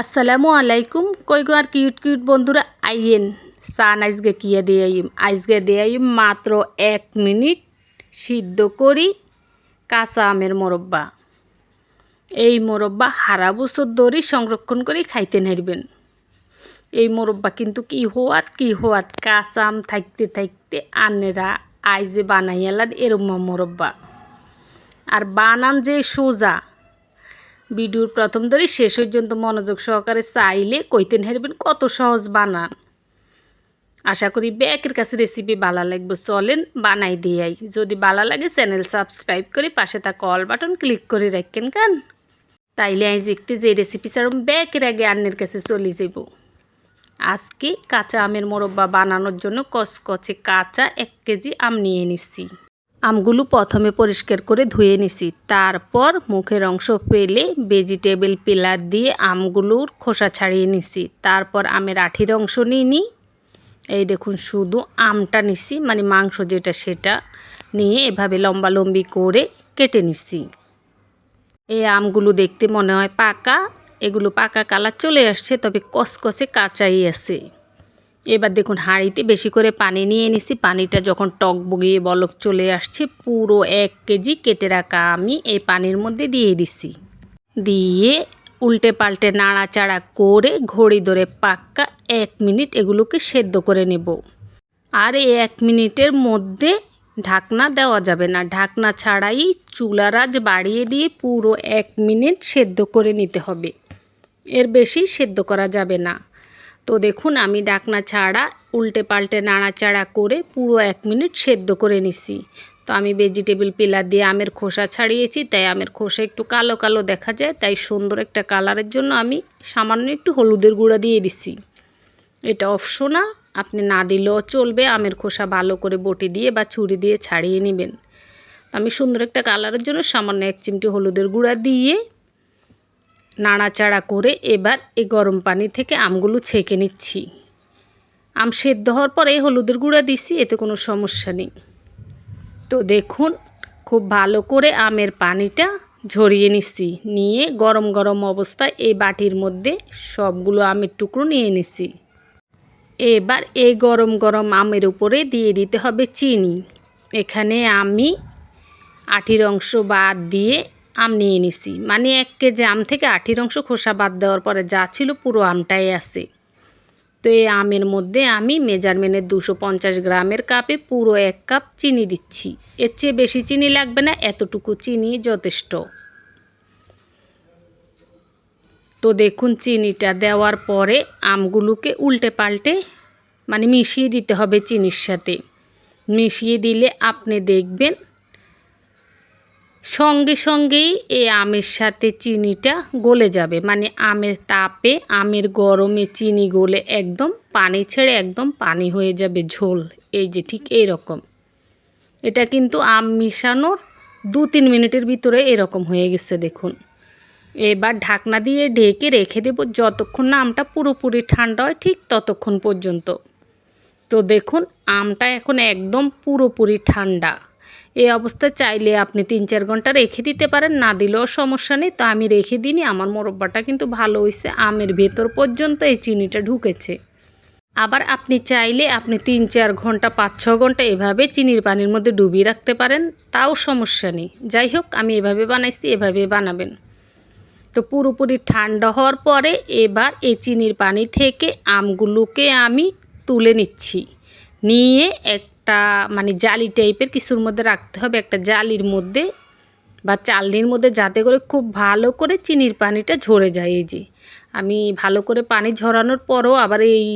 আসসালামু আলাইকুম। কই গো আর কিউট কিউট বন্ধুরা? আইয়েন সান আজকে কিয়া দিয়ে আইম আজকে দিয়ে আইম মাত্র এক মিনিট সিদ্ধ করি কাঁচা আমের মোরব্বা। এই মোরব্বা হারা বছর ধরে সংরক্ষণ করে খাইতে নেরবেন এই মোরব্বা কিন্তু কি হওয়াত কি হওয়াত? কাঁচা আম থাকতে থাকতে আনেরা আইজে বানাইয়ালার এরম মোরব্বা। আর বানান যে সোজা ভিডিওর প্রথম ধরে শেষ পর্যন্ত মনোযোগ সহকারে চাইলে কইতেন হেরবেন কত সহজ বানান। আশা করি ব্যাকের কাছে রেসিপি ভালো লাগবে। চলেন বানাই দিয়াই যদি ভালো লাগে চ্যানেল সাবস্ক্রাইব করে পাশে তা কল বাটন ক্লিক করে রাখেন কান। তাইলে আজ দেখতে যে রেসিপি ছাড়ুন ব্যাকের আগে আন্নের কাছে চলে যাব। আজকে কাঁচা আমের মোরব্বা বানানোর জন্য কচকচে কাঁচা এক কেজি আম নিয়ে নিচ্ছি। আমগুলো প্রথমে পরিষ্কার করে ধুয়ে নিছি। তারপর মুখের অংশ পেলে ভেজিটেবল পিলার দিয়ে আমগুলোর খোসা ছাড়িয়ে নিছি। তারপর আমের আঠির অংশ নিই। এই দেখুন, শুধু আমটা নিছি মানে মাংস যেটা সেটা নিয়ে এভাবে লম্বা লম্বি করে কেটে নিছি। এই আমগুলো দেখতে মনে হয় পাকা। এগুলো পাকা কালার চলে আসছে, তবে কসকসে কাঁচাই আছে। এবার দেখুন হাঁড়িতে বেশি করে পানি নিয়ে নিছি। পানিটা যখন টক বগিয়ে বলক চলে আসছে, পুরো এক কেজি কেটে রাখা আমি এই পানির মধ্যে দিয়ে দিছি। দিয়ে উল্টে পাল্টে নাড়াচাড়া করে ঘড়ি ধরে পাক্কা এক মিনিট এগুলোকে সেদ্ধ করে নেব। আর এই এক মিনিটের মধ্যে ঢাকনা দেওয়া যাবে না। ঢাকনা ছাড়াই চুলার আজ বাড়িয়ে দিয়ে পুরো এক মিনিট সেদ্ধ করে নিতে হবে। এর বেশি সেদ্ধ করা যাবে না। তো দেখুন, আমি ডাকনা ছাড়া উল্টে পাল্টে নাড়াচাড়া করে পুরো এক মিনিট সেদ্ধ করে নিছি। তো আমি ভেজিটেবিল পিলার দিয়ে আমের খোসা ছাড়িয়েছি, তাই আমের খোসা একটু কালো কালো দেখা যায়, তাই সুন্দর একটা কালারের জন্য আমি সামান্য একটু হলুদের গুঁড়া দিয়ে দিছি। এটা অপশনাল আপনি না দিলেও চলবে, আমের খোসা ভালো করে বটি দিয়ে বা ছুরি দিয়ে ছাড়িয়ে নেবেন। আমি সুন্দর একটা কালারের জন্য সামান্য এক চিমটি হলুদের গুঁড়া দিয়ে নাড়াচাড়া করে এবার এই গরম পানি থেকে আমগুলো ছেঁকে নিচ্ছি। আম সেদ্ধ হওয়ার পরে হলুদের গুঁড়া দিছি, এতে কোনো সমস্যা নেই। তো দেখুন, খুব ভালো করে আমের পানিটা ঝরিয়ে নিচ্ছি নিয়ে গরম গরম অবস্থায় এই বাটির মধ্যে সবগুলো আমের টুকরো নিয়ে নিছি। এবার এই গরম গরম আমের উপরে দিয়ে দিতে হবে চিনি। এখানে আমি আঠির অংশ বাদ দিয়ে আম নিয়ে নিছি। মানে এক কেজি আম থেকে আঠির অংশ খোসা বাদ দেওয়ার পরে যা ছিল পুরো আমটাই আছে। তো এই আমের মধ্যে আমি মেজারমেন্টের দুশো পঞ্চাশ গ্রামের কাপে পুরো এক কাপ চিনি দিচ্ছি। এর চেয়ে বেশি চিনি লাগবে না, এতটুকু চিনি যথেষ্ট। তো দেখুন, চিনিটা দেওয়ার পরে আমগুলোকে উল্টে পাল্টে মানে মিশিয়ে দিতে হবে চিনির সাথে। মিশিয়ে দিলে আপনি দেখবেন সঙ্গে সঙ্গেই এই আমের সাথে চিনিটা গলে যাবে। মানে আমের তাপে, আমের গরমে চিনি গলে একদম পানি ছেড়ে একদম পানি হয়ে যাবে ঝোল। এই যে ঠিক এই রকম এটা কিন্তু আম মিশানোর দু তিন মিনিটের ভিতরে এরকম হয়ে গেছে, দেখুন। এবার ঢাকনা দিয়ে ঢেকে রেখে দেবো যতক্ষণ না আমটা পুরোপুরি ঠান্ডা হয়, ঠিক ততক্ষণ পর্যন্ত। তো দেখুন, আমটা এখন একদম পুরোপুরি ঠান্ডা। এই অবস্থায় চাইলে আপনি তিন চার ঘণ্টা রেখে দিতে পারেন, না দিলেও সমস্যা নেই। তো আমি রেখে দিইনি, আমার মোরব্বাটা কিন্তু ভালো হয়েছে আমের ভেতর পর্যন্ত এই চিনিটা ঢুকেছে। আবার আপনি চাইলে আপনি তিন চার ঘণ্টা, পাঁচ ছ ঘণ্টা এভাবে চিনির পানির মধ্যে ডুবিয়ে রাখতে পারেন, তাও সমস্যা নেই। যাই হোক, আমি এভাবে বানাইছি, এভাবে বানাবেন। তো পুরোপুরি ঠান্ডা হওয়ার পরে এবার এই চিনির পানি থেকে আমগুলোকে আমি তুলে নিচ্ছি। নিয়ে এক একটা মানে জালি টাইপের কিছুর মধ্যে রাখতে হবে, একটা জালির মধ্যে বা চালনির মধ্যে যাতে করে খুব ভালো করে চিনির পানিটা ঝরে যায়। এই যে আমি ভালো করে পানি ঝরানোর পরও আবার এই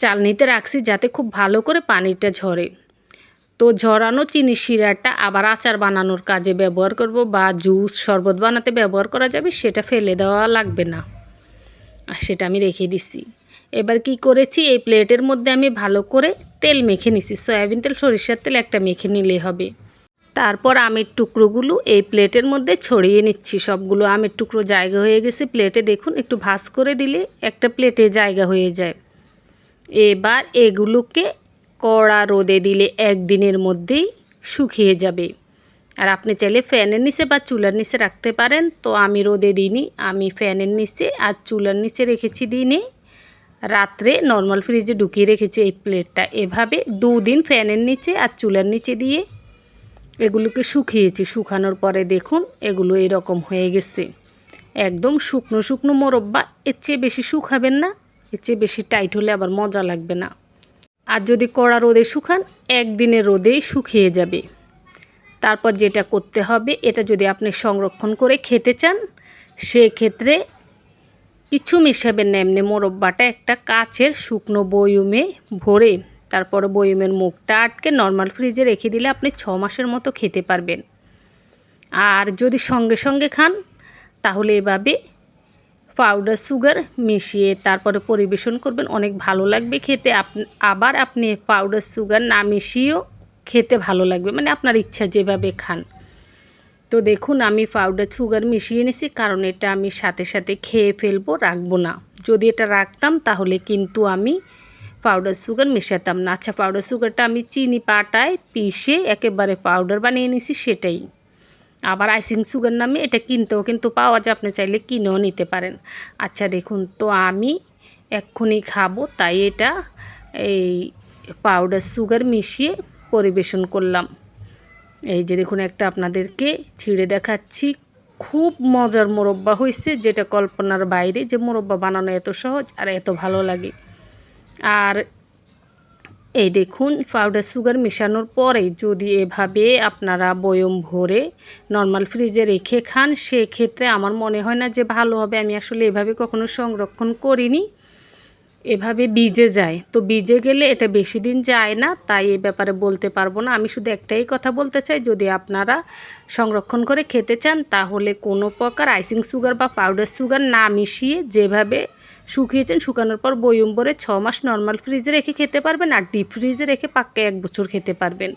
চালনিতে রাখছি যাতে খুব ভালো করে পানিটা ঝরে। তো ঝরানো চিনি শিরাটা আবার আচার বানানোর কাজে ব্যবহার করব বা জুস শরবত বানাতে ব্যবহার করা যাবে, সেটা ফেলে দেওয়া লাগবে না। আর সেটা আমি রেখে দিছি এবার কি করেছি? এই প্লেটের মধ্যে আমি ভালো করে তেল মেখে নিছি। সয়াবিন তেল, সরিষার তেল একটা মেখে নিলে হবে। তারপর আমের টুকরোগুলো এই প্লেটের মধ্যে ছড়িয়ে নিচ্ছি। সবগুলো আমের টুকরো জায়গা হয়ে গেছে। প্লেটে দেখুন, একটু ভাস করে দিলে একটা প্লেটে জায়গা হয়ে যায়। এবার এগুলোকে কড়া রোদে দিলে একদিনের মধ্যেই শুকিয়ে যাবে। আর আপনি চাইলে ফ্যানের নিচে বা চুলার নিচে রাখতে পারেন। তো আমি রোদে দিইনি, আমি ফ্যানের নিচে আর চুলার নিচে রেখেছি দিনে রাত্রে নর্মাল ফ্রিজে ঢুকিয়ে রেখেছি এই প্লেটটা এভাবে দুদিন ফ্যানের নিচে আর চুলার নিচে দিয়ে এগুলোকে শুকিয়েছি। শুকানোর পরে দেখুন, এগুলো এরকম হয়ে গেছে। একদম শুকনো শুকনো মোরব্বা, এর চেয়ে বেশি শুকাবেন না, এর চেয়ে বেশি টাইট হলে আবার মজা লাগবে না। আর যদি কড়া রোদে শুকান, একদিনে রোদেই শুকিয়ে যাবে। তারপর যেটা করতে হবে, এটা যদি আপনি সংরক্ষণ করে খেতে চান, সেক্ষেত্রে কিছু মিশাবেন না এমনি মোরব্বাটা, একটা কাচের শুকনো বয়ুমে ভরে তারপরে বয়ুমের মুখটা আটকে নর্মাল ফ্রিজে রেখে দিলে আপনি ছ মাসের মতো খেতে পারবেন। আর যদি সঙ্গে সঙ্গে খান, তাহলে এভাবে পাউডার সুগার মিশিয়ে তারপরে পরিবেশন করবেন, অনেক ভালো লাগবে খেতে। আবার আপনি পাউডার সুগার না মিশিয়েও খেতে ভালো লাগবে মানে আপনার ইচ্ছা যেভাবে খান। তো দেখুন, আমি পাউডার সুগার মিশিয়ে নিছি, কারণ এটা আমি সাথে সাথে খেয়ে ফেলব, রাখব না। যদি এটা রাখতাম, তাহলে কিন্তু আমি পাউডার সুগার মেশাতাম না। আচ্ছা পাউডার সুগারটা আমি চিনি পাটায় পিষে একেবারে পাউডার বানিয়ে নিছি, সেটাই। আবার আইসিং সুগার নামে এটা কিনতেও কিন্তু পাওয়া যায়, আপনি চাইলে কিনেও নিতে পারেন। আচ্ছা দেখুন, তো আমি এক্ষুনি খাব, তাই এটা এই পাউডার সুগার মিশিয়ে পরিবেশন করলাম। এই যে দেখুন, একটা আপনাদেরকে ছিঁড়ে দেখাচ্ছি। খুব মজার মোরব্বা হয়েছে যেটা কল্পনার বাইরে। যে মোরব্বা বানানো এত সহজ আর এত ভালো লাগে। আর এই দেখুন পাউডার সুগার মেশানোর পরে যদি এভাবে আপনারা বয়ম ভরে নর্মাল ফ্রিজে রেখে খান, সেক্ষেত্রে আমার মনে হয় না যে ভালো হবে। আমি আসলে এভাবে কখনো সংরক্ষণ করিনি। এভাবে বীজে যায়। তো বীজে গেলে এটা বেশি দিন যায় না, তাই এ ব্যাপারে বলতে পারব না। আমি শুধু একটাই কথা বলতে চাই, যদি আপনারা সংরক্ষণ করে খেতে চান, তাহলে কোনো প্রকার আইসিং সুগার বা পাউডার সুগার না মিশিয়ে যেভাবে শুকিয়েছেন, শুকানোর পর বয়ম ভরে ছ মাস নর্মাল ফ্রিজে রেখে খেতে পারবেন আর ডিপ ফ্রিজে রেখে পাক্কা এক বছর খেতে পারবেন।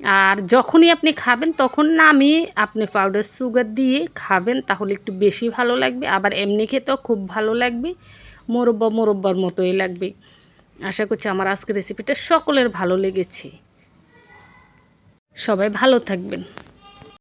আর যখনই আপনি খাবেন, তখন নামিয়ে আপনি পাউডার সুগার দিয়ে খাবেন, তাহলে একটু বেশি ভালো লাগবে। আবার এমনি খেতেও খুব ভালো লাগবে। মোরব্বা মোরব্বার মতোই লাগবে। আশা করছি আমার আজকের রেসিপিটা সকলের ভালো লেগেছে। সবাই ভালো থাকবেন।